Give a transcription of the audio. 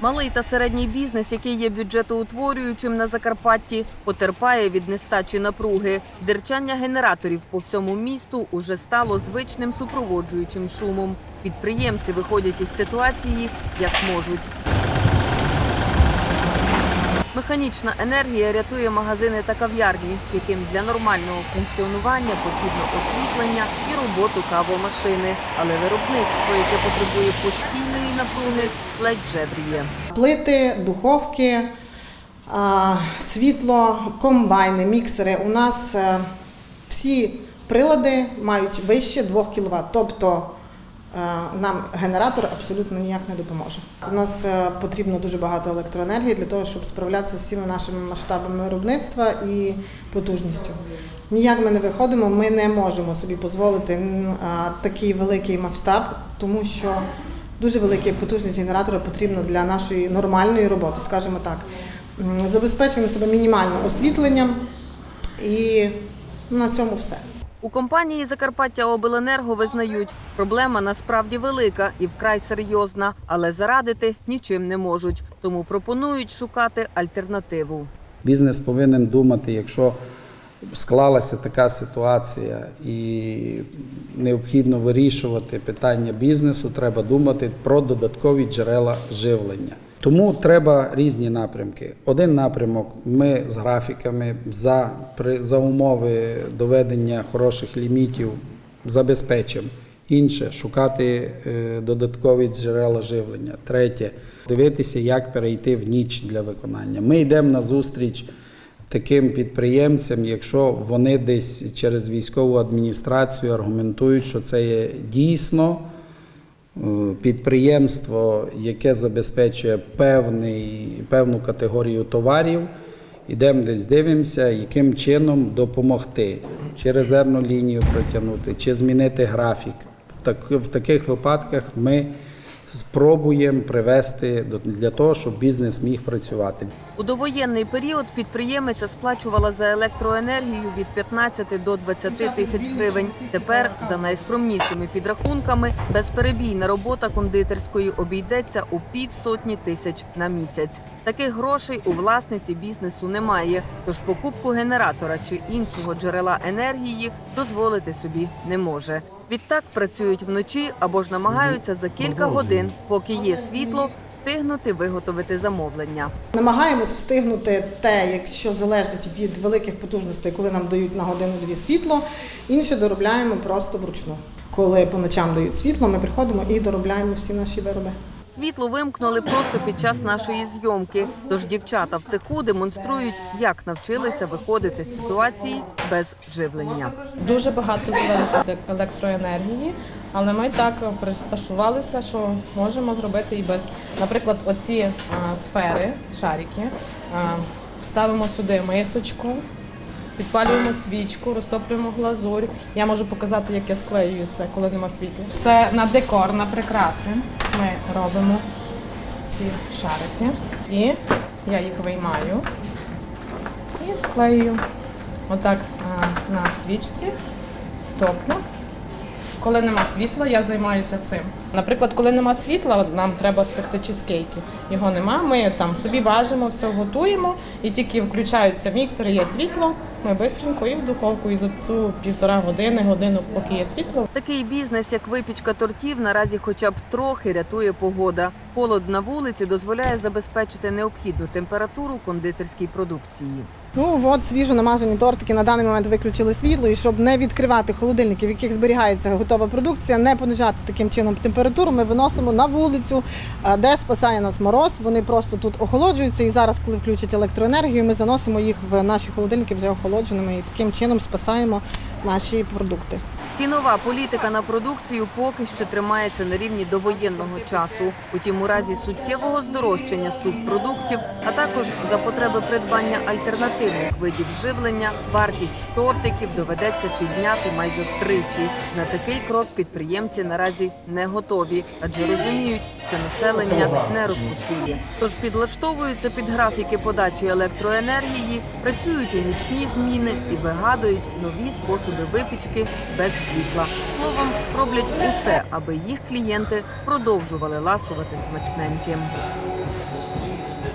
Малий та середній бізнес, який є бюджетоутворюючим на Закарпатті, потерпає від нестачі напруги. Дерчання генераторів по всьому місту уже стало звичним супроводжуючим шумом. Підприємці виходять із ситуації як можуть. Механічна енергія рятує магазини та кав'ярні, яким для нормального функціонування потрібно освітлення і роботу кавомашини. Але виробництво, яке потребує постійної напруги, ледь жевріє. Плити, духовки, світло, комбайни, міксери. У нас е, всі прилади мають вище 2 кВт. Тобто нам генератор абсолютно ніяк не допоможе. У нас е, потрібно дуже багато електроенергії для того, щоб справлятися з всіма нашими масштабами виробництва і потужністю. Ніяк ми не виходимо, ми не можемо собі дозволити м, такий великий масштаб, тому що дуже велика потужність генератора потрібна для нашої нормальної роботи, скажімо так. Забезпечуємо себе мінімальним освітленням і на цьому все. У компанії Закарпаття Обленерго визнають, проблема насправді велика і вкрай серйозна, але зарадити нічим не можуть. Тому пропонують шукати альтернативу. Бізнес повинен думати, якщо склалася така ситуація і необхідно вирішувати питання бізнесу, треба думати про додаткові джерела живлення. Тому треба різні напрямки. Один напрямок ми з графіками за, при, за умови доведення хороших лімітів забезпечимо. Інше шукати е, додаткові джерела живлення. Третє дивитися, як перейти в ніч для виконання. Ми йдемо на зустріч таким підприємцям, якщо вони десь через військову адміністрацію аргументують, що це є дійсно е, підприємство, яке забезпечує певний, певну категорію товарів. Ідемо десь дивимося, яким чином допомогти, чи резервну лінію протягнути, чи змінити графік. Так, в таких випадках ми спробуємо привести для того, щоб бізнес міг працювати. У довоєнний період підприємиця сплачувала за електроенергію від 15 до 20 тисяч гривень. Тепер, за найскромнішими підрахунками, безперебійна робота кондитерської обійдеться у півсотні тисяч на місяць. Таких грошей у власниці бізнесу немає, тож покупку генератора чи іншого джерела енергії дозволити собі не може. Відтак працюють вночі або ж намагаються за кілька годин, поки є світло, встигнути виготовити замовлення. Намагаємось встигнути те, якщо залежить від великих потужностей, коли нам дають на годину-дві світло, інше доробляємо просто вручну. Коли по ночам дають світло, ми приходимо і доробляємо всі наші вироби. Світло вимкнули просто під час нашої зйомки. Тож дівчата в цеху демонструють, як навчилися виходити з ситуації без живлення. Дуже багато залежить електроенергії, але ми так пристосувалися, що можемо зробити і без. Наприклад, оці сфери, шарики, ставимо сюди мисочку, підпалюємо свічку, розтоплюємо глазурь. Я можу показати, як я склеюю це, коли нема світла. Це на декор, на прикраси. Ми робимо ці шарики і я їх виймаю і склеюю. Отак на свічці топлю. Коли нема світла, я займаюся цим. Наприклад, коли нема світла, нам треба спекти чизкейки. Його нема, ми там собі важимо, все готуємо, і тільки включаються міксери, є світло, ми швидко і в духовку, і за ту півтора години, годину, поки є світло, Такий бізнес, як випічка тортів, наразі хоча б трохи рятує погода. Холод на вулиці дозволяє забезпечити необхідну температуру кондитерській продукції. Ну от свіжо намазані тортики на даний момент виключили світло, і щоб не відкривати холодильники, в яких зберігається готова продукція, не понижати таким чином температуру, ми виносимо на вулицю, де спасає нас мороз. Вони просто тут охолоджуються. І зараз, коли включать електроенергію, ми заносимо їх в наші холодильники вже охолодженими і таким чином спасаємо наші продукти. Цінова політика на продукцію поки що тримається на рівні довоєнного часу. Утім, у разі суттєвого здорожчання субпродуктів, а також за потреби придбання альтернативних видів живлення, вартість тортиків доведеться підняти майже втричі. На такий крок підприємці наразі не готові, адже розуміють, що населення не розкошує. Тож підлаштовуються під графіки подачі електроенергії, працюють у нічні зміни і вигадують нові способи випічки без світла. Словом, роблять усе, аби їх клієнти продовжували ласувати смачненьким.